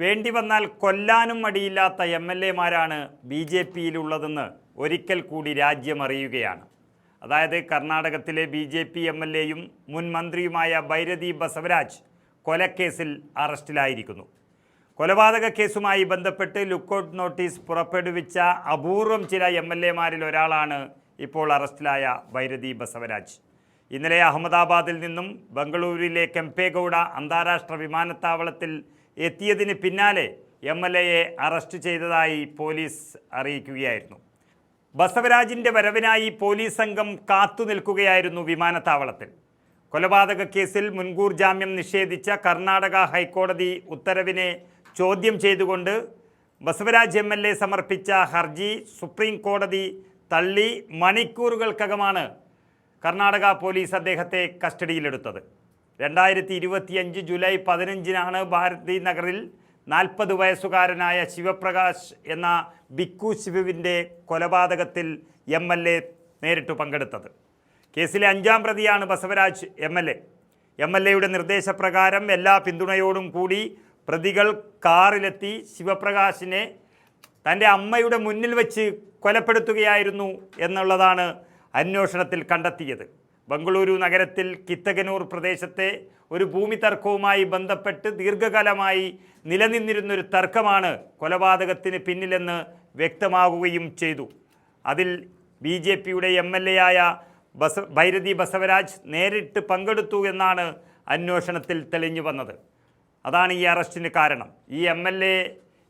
വേണ്ടി വന്നാൽ കൊല്ലാനും മടിയില്ലാത്ത എം എൽ എമാരാണ് ബി ജെ പിയിലുള്ളതെന്ന് ഒരിക്കൽ കൂടി രാജ്യം അറിയുകയാണ്. അതായത് കർണാടകത്തിലെ B J P M L എയും മുൻ മന്ത്രിയുമായ ഭൈരതി ബസവരാജ് കൊലക്കേസിൽ അറസ്റ്റിലായിരിക്കുന്നു. കൊലപാതക കേസുമായി ബന്ധപ്പെട്ട് ലുക്കൌട്ട് നോട്ടീസ് പുറപ്പെടുവിച്ച അപൂർവം ചില എം എൽ എമാരിൽ ഒരാളാണ് ഇപ്പോൾ അറസ്റ്റിലായ ഭൈരതി ബസവരാജ്. ഇന്നലെ അഹമ്മദാബാദിൽ നിന്നും ബംഗളൂരുവിലെ കെംപേഗൌഡ അന്താരാഷ്ട്ര വിമാനത്താവളത്തിൽ എത്തിയതിന് പിന്നാലെ എം എൽ എയെ അറസ്റ്റ് ചെയ്തതായി പോലീസ് അറിയിക്കുകയായിരുന്നു. ബസവരാജിന്റെ വരവിനായി പോലീസ് സംഘം കാത്തു നിൽക്കുകയായിരുന്നു വിമാനത്താവളത്തിൽ. കൊലപാതക കേസിൽ മുൻകൂർ ജാമ്യം നിഷേധിച്ച കർണാടക ഹൈക്കോടതി ഉത്തരവിനെ ചോദ്യം ചെയ്തുകൊണ്ട് ബസവരാജ് എം എൽ എ സമർപ്പിച്ച ഹർജി സുപ്രീം കോടതി തള്ളി മണിക്കൂറുകൾക്കകമാണ് കർണാടക പോലീസ് അദ്ദേഹത്തെ കസ്റ്റഡിയിലെടുത്തത്. രണ്ടായിരത്തി ഇരുപത്തിയഞ്ച് ജൂലൈ പതിനഞ്ചിനാണ് ഭാരതി നഗറിൽ നാൽപ്പത് വയസ്സുകാരനായ ശിവപ്രകാശ് എന്ന ബിക്കു ശിവുവിന്റെ കൊലപാതകത്തിൽ എം എൽ എ നേരിട്ട് പങ്കെടുത്തത്. കേസിലെ അഞ്ചാം പ്രതിയാണ് Basavaraj M L A. M L എയുടെ നിർദ്ദേശപ്രകാരം എല്ലാ പിന്തുണയോടും കൂടി പ്രതികൾ കാറിലെത്തി ശിവപ്രകാശിനെ തന്റെ അമ്മയുടെ മുന്നിൽ വെച്ച് കൊലപ്പെടുത്തുകയായിരുന്നു എന്നുള്ളതാണ് അന്വേഷണത്തിൽ കണ്ടെത്തിയത്. ബംഗളൂരു നഗരത്തിൽ കിത്തകനൂർ പ്രദേശത്തെ ഒരു ഭൂമി തർക്കവുമായി ബന്ധപ്പെട്ട് ദീർഘകാലമായി നിലനിന്നിരുന്നൊരു തർക്കമാണ് കൊലപാതകത്തിന് പിന്നിലെന്ന് വ്യക്തമാകുകയും ചെയ്തു. അതിൽ ബി ജെ പിയുടെ എം എൽ എ ആയ ബസ ഭൈരതി ബസവരാജ് നേരിട്ട് പങ്കെടുത്തു എന്നാണ് അന്വേഷണത്തിൽ തെളിഞ്ഞു വന്നത്. അതാണ് ഈ അറസ്റ്റിന് കാരണം. ഈ എം എൽ എ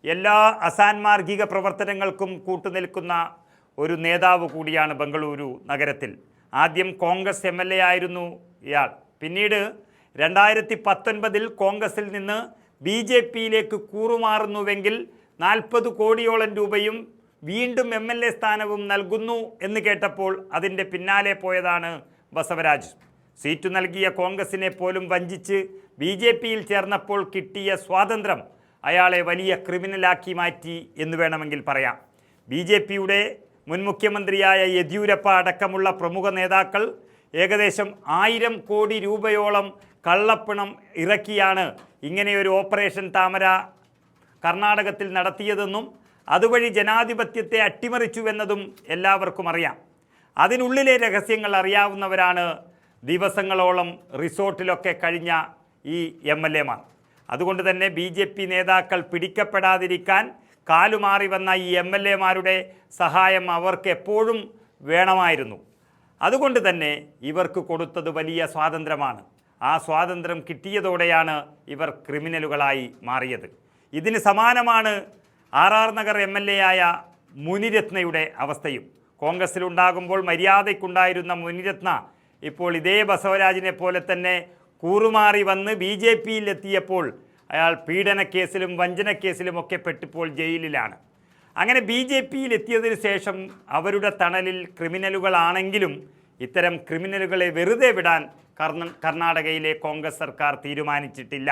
എല്ലാ അസാൻമാർഗിക പ്രവർത്തനങ്ങൾക്കും കൂട്ടുനിൽക്കുന്ന ഒരു നേതാവ് കൂടിയാണ് ബംഗളൂരു നഗരത്തിൽ. ആദ്യം കോൺഗ്രസ് എം എൽ എ ആയിരുന്നു ഇയാൾ. പിന്നീട് രണ്ടായിരത്തി പത്തൊൻപതിൽ കോൺഗ്രസിൽ നിന്ന് ബി ജെ പിയിലേക്ക് കൂറുമാറുന്നുവെങ്കിൽ നാൽപ്പത് കോടിയോളം രൂപയും വീണ്ടും എം എൽ എ സ്ഥാനവും നൽകുന്നു എന്ന് കേട്ടപ്പോൾ അതിന്റെ പിന്നാലെ പോയതാണ് ബസവരാജ്. സീറ്റ് നൽകിയ കോൺഗ്രസിനെ പോലും വഞ്ചിച്ച് ബി ജെ പിയിൽ ചേർന്നപ്പോൾ കിട്ടിയ സ്വാതന്ത്ര്യം അയാളെ വലിയ ക്രിമിനലാക്കി മാറ്റി എന്ന് വേണമെങ്കിൽ പറയാം. ബി ജെ പിയുടെ മുൻ മുഖ്യമന്ത്രിയായ യെദ്യൂരപ്പ അടക്കമുള്ള പ്രമുഖ നേതാക്കൾ ഏകദേശം ആയിരം കോടി രൂപയോളം കള്ളപ്പണം ഇറക്കിയാണ് ഇങ്ങനെയൊരു ഓപ്പറേഷൻ താമര കർണാടകത്തിൽ നടത്തിയതെന്നും അതുവഴി ജനാധിപത്യത്തെ അട്ടിമറിച്ചുവെന്നതും എല്ലാവർക്കും അറിയാം. അതിനുള്ളിലെ രഹസ്യങ്ങൾ അറിയാവുന്നവരാണ് ദിവസങ്ങളോളം റിസോർട്ടിലൊക്കെ കഴിഞ്ഞ ഈ എം എൽ എമാർ അതുകൊണ്ട് തന്നെ ബി ജെ പി നേതാക്കൾ പിടിക്കപ്പെടാതിരിക്കാൻ കാലുമാറി വന്ന ഈ എം എൽ എമാരുടെ സഹായം അവർക്ക് എപ്പോഴും വേണമായിരുന്നു. അതുകൊണ്ട് തന്നെ ഇവർക്ക് കൊടുത്തത് വലിയ സ്വാതന്ത്ര്യമാണ്. ആ സ്വാതന്ത്ര്യം കിട്ടിയതോടെയാണ് ഇവർ ക്രിമിനലുകളായി മാറിയത്. ഇതിന് സമാനമാണ് R R Nagar M L A ആയ മുനിരത്നയുടെ അവസ്ഥയും. കോൺഗ്രസിലുണ്ടാകുമ്പോൾ മര്യാദയ്ക്കുണ്ടായിരുന്ന മുനിരത്ന ഇപ്പോൾ ഇതേ ബസവരാജിനെ പോലെ തന്നെ കൂറുമാറി വന്ന് ബി ജെ പിയിൽ എത്തിയപ്പോൾ അയാൾ പീഡനക്കേസിലും വഞ്ചനക്കേസിലും ഒക്കെ പെട്ടിപ്പോൾ ജയിലിലാണ്. അങ്ങനെ ബി ജെ പിയിൽ എത്തിയതിനു ശേഷം അവരുടെ തണലിൽ ക്രിമിനലുകളാണെങ്കിലും ഇത്തരം ക്രിമിനലുകളെ വെറുതെ വിടാൻ കർണ കർണാടകയിലെ കോൺഗ്രസ് സർക്കാർ തീരുമാനിച്ചിട്ടില്ല.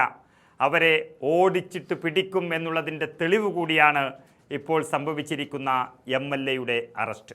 അവരെ ഓടിച്ചിട്ട് പിടിക്കും എന്നുള്ളതിന്റെ തെളിവ് കൂടിയാണ് ഇപ്പോൾ സംഭവിച്ചിരിക്കുന്ന എം എൽ എയുടെ അറസ്റ്റ്.